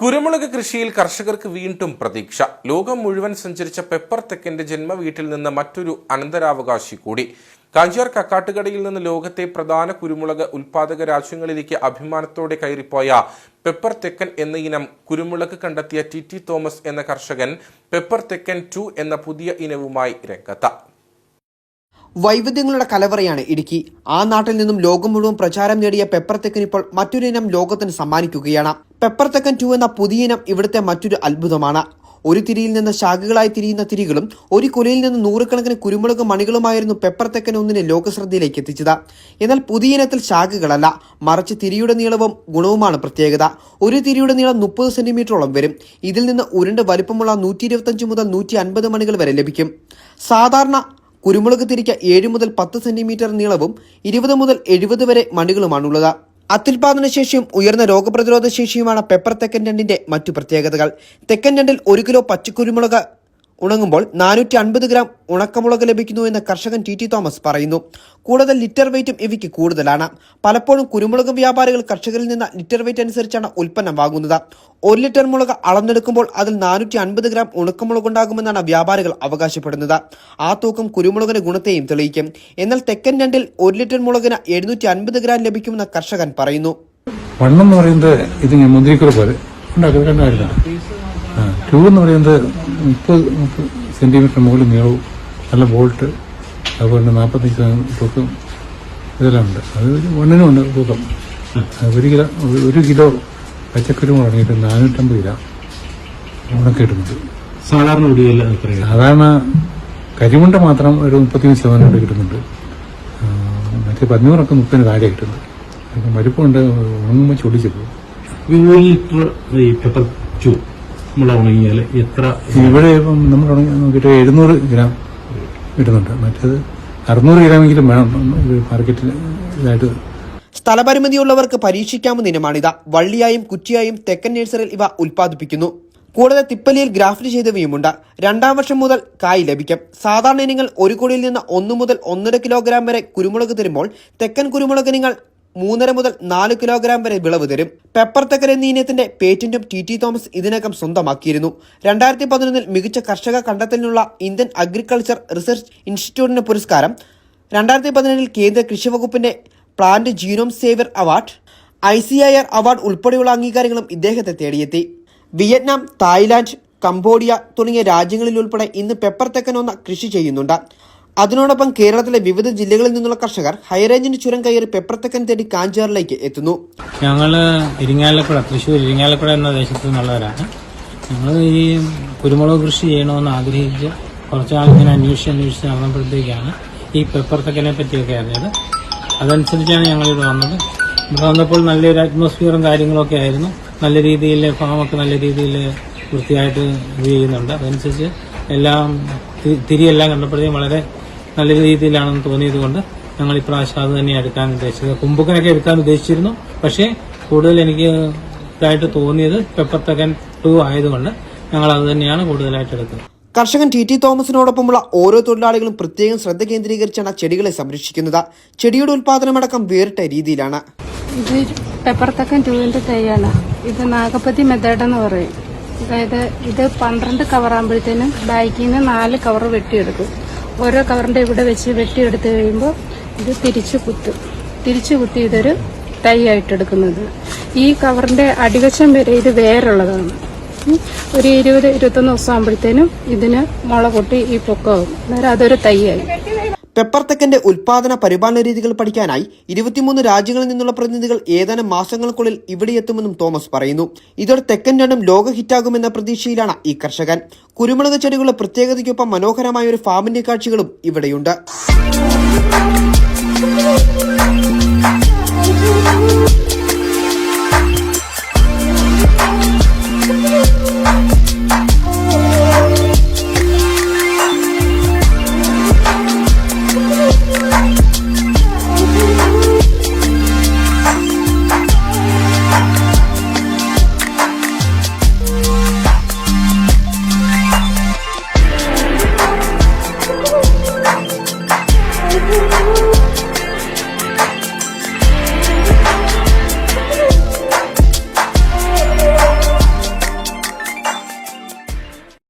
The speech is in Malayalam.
കുരുമുളക് കൃഷിയിൽ കർഷകർക്ക് വീണ്ടും പ്രതീക്ഷ. ലോകം മുഴുവൻ സഞ്ചരിച്ച പെപ്പർ തെക്കന്റെ ജന്മവീട്ടിൽ നിന്ന് മറ്റൊരു അനന്തരാവകാശി കൂടി. കാഞ്ചിയാർ കക്കാട്ടുകടയിൽ നിന്ന് ലോകത്തെ പ്രധാന കുരുമുളക് ഉൽപാദക രാജ്യങ്ങളിലേക്ക് അഭിമാനത്തോടെ കയറിപ്പോയ പെപ്പർ തെക്കൻ എന്ന ഇനം കുരുമുളക് കണ്ടെത്തിയ ടി ടി തോമസ് എന്ന കർഷകൻ പെപ്പർ തെക്കൻ ടു എന്ന പുതിയ ഇനവുമായി രംഗത്ത. വൈവിധ്യങ്ങളുടെ കലവറയാണ് ഇടുക്കി. ആ നാട്ടിൽ നിന്നും ലോകം മുഴുവൻ പ്രചാരം നേടിയ പെപ്പർ തെക്കൻ ഇപ്പോൾ മറ്റൊരിനം ലോകത്തിന് സമ്മാനിക്കുകയാണ്. പെപ്പർ തെക്കൻ ടു എന്ന പുതിയ ഇനം ഇവിടുത്തെ മറ്റൊരു അത്ഭുതമാണ്. ഒരു തിരിയിൽ നിന്ന് ശാഖകളായി തിരിയുന്ന തിരികളും ഒരു കുലയിൽ നിന്ന് നൂറുകണക്കിന് കുരുമുളക് മണികളുമായിരുന്നു പെപ്പർ തെക്കൻ ഒന്നിനെ ലോകശ്രദ്ധയിലേക്ക് എത്തിച്ചത്. എന്നാൽ പുതിയ ഇനത്തിൽ ശാഖകളല്ല മറിച്ച് തിരിയുടെ നീളവും ഗുണവുമാണ് പ്രത്യേകത. ഒരു തിരിയുടെ നീളം മുപ്പത് സെന്റിമീറ്ററോളം വരും. ഇതിൽ നിന്ന് ഉരുണ്ട് വലിപ്പമുള്ള നൂറ്റി ഇരുപത്തഞ്ച് മുതൽ നൂറ്റി അൻപത് മണികൾ വരെ ലഭിക്കും. സാധാരണ കുരുമുളക് തിരിക്ക് ഏഴ് മുതൽ പത്ത് സെന്റിമീറ്റർ നീളവും ഇരുപത് മുതൽ എഴുപത് വരെ മണികളുമാണുള്ളത്. അത്യുൽപാദന ശേഷിയും ഉയർന്ന രോഗപ്രതിരോധ ശേഷിയുമാണ് പെപ്പർ തെക്കൻ രണ്ടിന്റെ മറ്റു പ്രത്യേകതകൾ. തെക്കൻ രണ്ടിൽ ഒരു കിലോ പച്ചക്കുരുമുളക് ഉണങ്ങുമ്പോൾ നാനൂറ്റി അൻപത് ഗ്രാം ഉണക്കമുളക് ലഭിക്കുന്നു എന്ന് കർഷകൻ ടി ടി തോമസ് പറയുന്നു. കൂടുതൽ ലിറ്റർ വെയിറ്റും ഇവയ്ക്ക് കൂടുതലാണ്. പലപ്പോഴും കുരുമുളക് വ്യാപാരികൾ കർഷകരിൽ നിന്ന് ലിറ്റർ വെയിറ്റ് അനുസരിച്ചാണ് ഉൽപ്പന്നം വാങ്ങുന്നത്. ഒരു ലിറ്റർ മുളക് അളന്നെടുക്കുമ്പോൾ അതിൽ നാനൂറ്റി അൻപത് ഗ്രാം ഉണക്കമുളക് ഉണ്ടാകുമെന്നാണ് വ്യാപാരികൾ അവകാശപ്പെടുന്നത്. ആ തൂക്കം കുരുമുളകിന്റെ ഗുണത്തെയും തെളിയിക്കും. എന്നാൽ തെക്കൻ രണ്ടിൽ ഒരു ലിറ്റർ മുളകിന് എഴുന്നൂറ്റി അൻപത് ഗ്രാം ലഭിക്കുമെന്ന് കർഷകൻ പറയുന്നു. പറയുന്നത് ഇത് പോലെ കണ്ടായിരുന്നോ ആ ടൂ എന്ന് പറയുന്നത് മുപ്പത് മുപ്പത് സെന്റിമീറ്റർ മുകളിൽ നീളവും നല്ല ബോൾട്ട് അതുപോലെ നാൽപ്പത്തഞ്ച് തൂക്കം ഇതെല്ലാം ഉണ്ട്. അത് ഒരു വണ്ണിനും ഉണ്ട് തൂക്കം. ഒരു കിലോ ഒരു കിലോ പച്ചക്കറി മുടങ്ങിയിട്ട് നാനൂറ്റമ്പത് കിലോ ഉണക്കി ഇടുന്നുണ്ട് സാധാരണ സാധാരണ കരിമുണ്ട മാത്രം ഒരു മുപ്പത്തിമൂന്ന് ശതമാനം കിട്ടുന്നുണ്ട്. മറ്റേ പതിനൂറൊക്കെ മുപ്പതിന് താഴെ കിട്ടുന്നത് അപ്പം വലിപ്പമുണ്ട് ഉണങ്ങുമ്പോൾ ചൊടിച്ചു പോകും ഈ പെപ്പർ നമ്മൾ ഉണങ്ങിയാൽ എത്ര ഇവിടെ ഇപ്പം നമ്മൾ തുടങ്ങി നോക്കിയിട്ട് എഴുന്നൂറ് ഗ്രാം ഇടുന്നുണ്ട്. മറ്റേത് അറുന്നൂറ് ഗ്രാമെങ്കിലും വേണം. ഇത് മാർക്കറ്റിൽ ഇതായിട്ട് സ്ഥലപരിമിതിയുള്ളവർക്ക് പരീക്ഷിക്കാവുന്ന ഇനമാണിത്. വള്ളിയായും കുറ്റിയായും തെക്കൻ നഴ്സറിയിൽ ഇവ ഉൽപ്പാദിപ്പിക്കുന്നു. കൂടാതെ തിപ്പലിയിൽ ഗ്രാഫ്റ്റ് ചെയ്തവയുമുണ്ട്. രണ്ടാം വർഷം മുതൽ കായ് ലഭിക്കും. സാധാരണ ഇനങ്ങൾ ഒരു കോടിയിൽ നിന്ന് ഒന്ന് മുതൽ ഒന്നര കിലോഗ്രാം വരെ കുരുമുളക് തരുമ്പോൾ തെക്കൻ കുരുമുളക് ഇനങ്ങൾ മൂന്നര മുതൽ നാല് കിലോഗ്രാം വരെ വിളവ് തരും. പെപ്പർ തെക്കൻ എന്നീ ഇനത്തിന്റെ പേറ്റന്റും ടി ടി തോമസ് ഇതിനകം സ്വന്തമാക്കിയിരുന്നു. രണ്ടായിരത്തി പതിനൊന്നിൽ മികച്ച കർഷക കണ്ടെത്തലിനുള്ള ഇന്ത്യൻ അഗ്രികൾച്ചർ റിസർച്ച് ഇൻസ്റ്റിറ്റ്യൂട്ടിന് പുരസ്കാരം. രണ്ടായിരത്തി പതിനേഴിൽ കേന്ദ്ര കൃഷി വകുപ്പിന്റെ plant genome saviour award I C I R award ഉൾപ്പെടെയുള്ള അംഗീകാരങ്ങളും ഇദ്ദേഹത്തെ തേടിയെത്തി. വിയറ്റ്നാം തായ്ലാന്റ് കംബോഡിയ തുടങ്ങിയ രാജ്യങ്ങളിൽ ഉൾപ്പെടെ ഇന്ന് പെപ്പർ തെക്കൻ ഒന്ന് കൃഷി ചെയ്യുന്നുണ്ട്. അതിനോടൊപ്പം കേരളത്തിലെ വിവിധ ജില്ലകളിൽ നിന്നുള്ള കർഷകർ ഹൈറേഞ്ചിന്റെ ചുരം കയറി പെപ്പർത്തക്കൻ തേടി കാഞ്ചാറിലേക്ക് എത്തുന്നു. ഞങ്ങൾ ഇരിങ്ങാലക്കുട തൃശ്ശൂർ ഇരിങ്ങാലക്കുട എന്ന ദേശത്ത് നിന്നുള്ളവരാണ്. ഞങ്ങൾ ഈ കുരുമുളക് കൃഷി ചെയ്യണമെന്ന് ആഗ്രഹിച്ച് കുറച്ച് നാൾ ഇങ്ങനെ അന്വേഷിച്ച് അന്വേഷിച്ച് നടന്നപ്പോഴത്തേക്കാണ് ഈ പെപ്പർത്തക്കനെ പറ്റിയൊക്കെ അറിഞ്ഞത്. അതനുസരിച്ചാണ് ഞങ്ങളിവിടെ വന്നത്. ഇവിടെ വന്നപ്പോൾ നല്ലൊരു അറ്റ്മോസ്ഫിയറും കാര്യങ്ങളൊക്കെ ആയിരുന്നു. നല്ല രീതിയിൽ ഫാമൊക്കെ നല്ല രീതിയിൽ വൃത്തിയായിട്ട് ഇത് ചെയ്യുന്നുണ്ട്. അതനുസരിച്ച് എല്ലാം തിരിയെല്ലാം കണ്ടപ്പോഴത്തേക്കും വളരെ നല്ല രീതിയിലാണെന്ന് തോന്നിയത് കൊണ്ട് ഞങ്ങൾ ഇപ്രാവശ്യം അത് തന്നെ എടുക്കാൻ ഉദ്ദേശിച്ചത്. കുമ്പുക്കനൊക്കെ എടുക്കാൻ ഉദ്ദേശിച്ചിരുന്നു. പക്ഷേ കൂടുതൽ എനിക്ക് ഇതായിട്ട് തോന്നിയത് പെപ്പർ തെക്കൻ ടു ആയതുകൊണ്ട് ഞങ്ങൾ അത് തന്നെയാണ് കൂടുതലായിട്ട് എടുത്തത് കർഷകൻ ടി ടി തോമസിനോടൊപ്പമുള്ള ഓരോ തൊഴിലാളികളും പ്രത്യേകം ശ്രദ്ധ കേന്ദ്രീകരിച്ചാണ് ചെടികളെ സംരക്ഷിക്കുന്നത്. ചെടിയുടെ ഉൽപാദനമടക്കം വേറിട്ട രീതിയിലാണ്. ഇത് പെപ്പർ തക്കൻ ടൂവിന്റെ തൈയാണ്. ഇത് നാഗപ്പതി മെത്തേഡ് എന്ന് പറയും. അതായത് ഇത് പന്ത്രണ്ട് കവറാകുമ്പോഴത്തേനും ബാക്കിൽ നിന്ന് നാല് കവർ വെട്ടിയെടുക്കും. ഓരോ കവറിന്റെ ഇവിടെ വെച്ച് വെട്ടിയെടുത്ത് കഴിയുമ്പോൾ ഇത് തിരിച്ചു കുത്തും. തിരിച്ചു കുത്തി ഇതൊരു തൈ ആയിട്ട് എടുക്കുന്നത്. ഈ കവറിന്റെ അടിവശം വരെ ഇത് വേറുള്ളതാണ്. ഒരു ഇരുപത് ഇരുപത്തൊന്ന് ദിവസം ആകുമ്പോഴത്തേനും ഇതിന് മുള പൊട്ടി ഈ പൊക്കമാകും. അന്നേരം അതൊരു തൈയായി പെപ്പർ തെക്കന്റെ ഉൽപാദന പരിപാലന രീതികൾ പഠിക്കാനായി ഇരുപത്തിമൂന്ന് രാജ്യങ്ങളിൽ നിന്നുള്ള പ്രതിനിധികൾ ഏതാനും മാസങ്ങൾക്കുള്ളിൽ ഇവിടെ എത്തുമെന്നും തോമസ് പറയുന്നു ഇതോടെ തെക്കൻ രണ്ടും ലോക ഹിറ്റാകുമെന്ന പ്രതീക്ഷയിലാണ് ഈ കർഷകൻ കുരുമുളക് ചെടികളുടെ പ്രത്യേകതയ്ക്കൊപ്പം മനോഹരമായ ഒരു ഫാമിന്റെ കാഴ്ചകളും ഇവിടെയുണ്ട്.